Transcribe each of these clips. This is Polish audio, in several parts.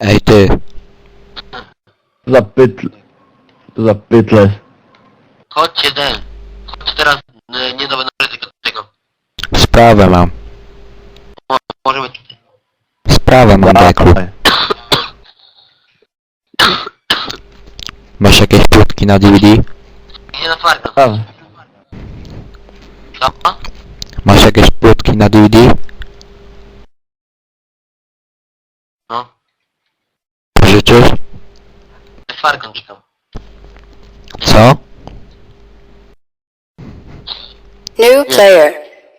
Ej ty, Za pytl... Za pytles. Chodźcie ten. Chodźcie teraz e, nie do tego tego. sprawę mam. Mo- Możemy tutaj. Sprawę mam, Deku. Masz jakieś płytki na DVD? Nie na twardo. A, Co? Masz jakieś płytki na DVD? No. Na twardo czekam. Co? New player.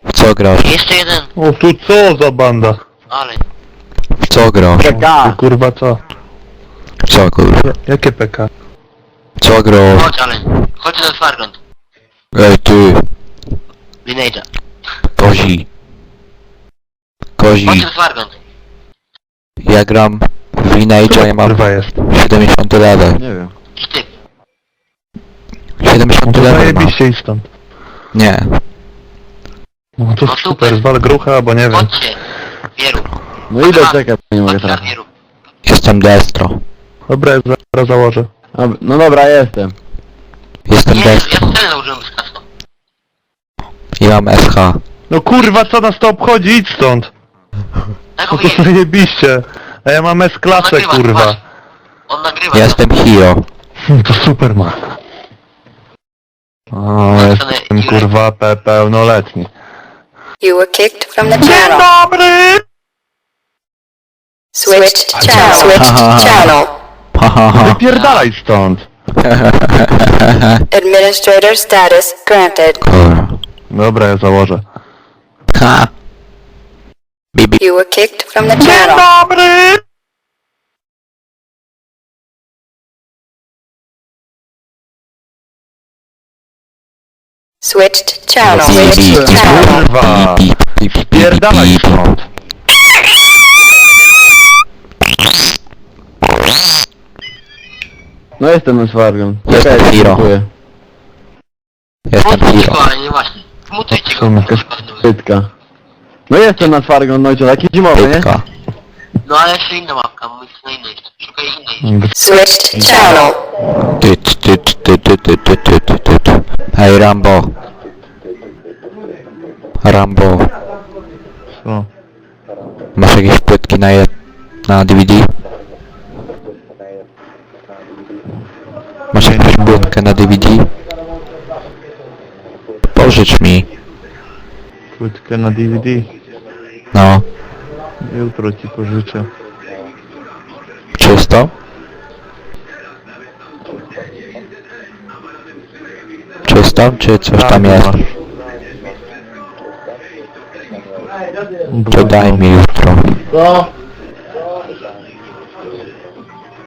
W co grasz? Jeszcze jeden. O tu co za banda? Ale. W co grasz? PK! kurwa co? W co kurwa? Ja- Jakie PK? W co grasz? Chodź ale. Chodźcie na twardo. Ej ty, Lineage'a. kozi. Kozi. Chodźcie na twardo. Ja gram w Lineage'a, ja mam Kurwa jest. 70 level. Nie wiem. I ty. 70 No to level mam. zajebiście i stąd. Nie. No to No super. zwal grucha, albo nie wiem. Chodźcie. Wieru. No idę czekać, nie mogę Chodźcie wieru. Jestem destro. Dobra, ja zaraz założę. Dob- No dobra, jestem. Jestem Nie, ja destro. wcale założyłem kasła. I mam SH. No kurwa, co nas to obchodzi? Idź stąd! Tak No to mówię. zajebiście. A ja mam S-klasę, Nagrywa, kurwa. patrz. On nagrywa. Jestem Hiro. To Superman. O, jestem kurwa pe pełnoletni. You were kicked from the channel. Dobry! Switched channel. Switched channel. Hahaha. Wypierdalaj stąd! Administrator status granted. Kurwa. Dobra, ja założę. Ha. You were kicked from the channel. Dzień dobry! Switched channel. Switched channel. Kurwa! No jestem już wargiem. Jestem Okej, Hiro. dziękuję. Jestem Zmutuj Hiro. go, nie właśnie. Zmutuj go. Kurwa, znowu. No jestem na Fargon, no i to taki zimowy, nie? Pytka. No ale jeszcze inna mapka, bo jest na innej. Szukaj innej. Switched channel. Tyt, tyt, tyt, tyt, tyt, tyt. Hej Rambo. Rambo. Co? Masz jakieś płytki na, je- na DVD? Masz jakąś płytkę na DVD? Pożycz mi. Płytkę na DVD. No. Jutro ci pożyczę. Czysto? Czysto? Czy coś tam Tak, jest? To daj mi jutro. Co?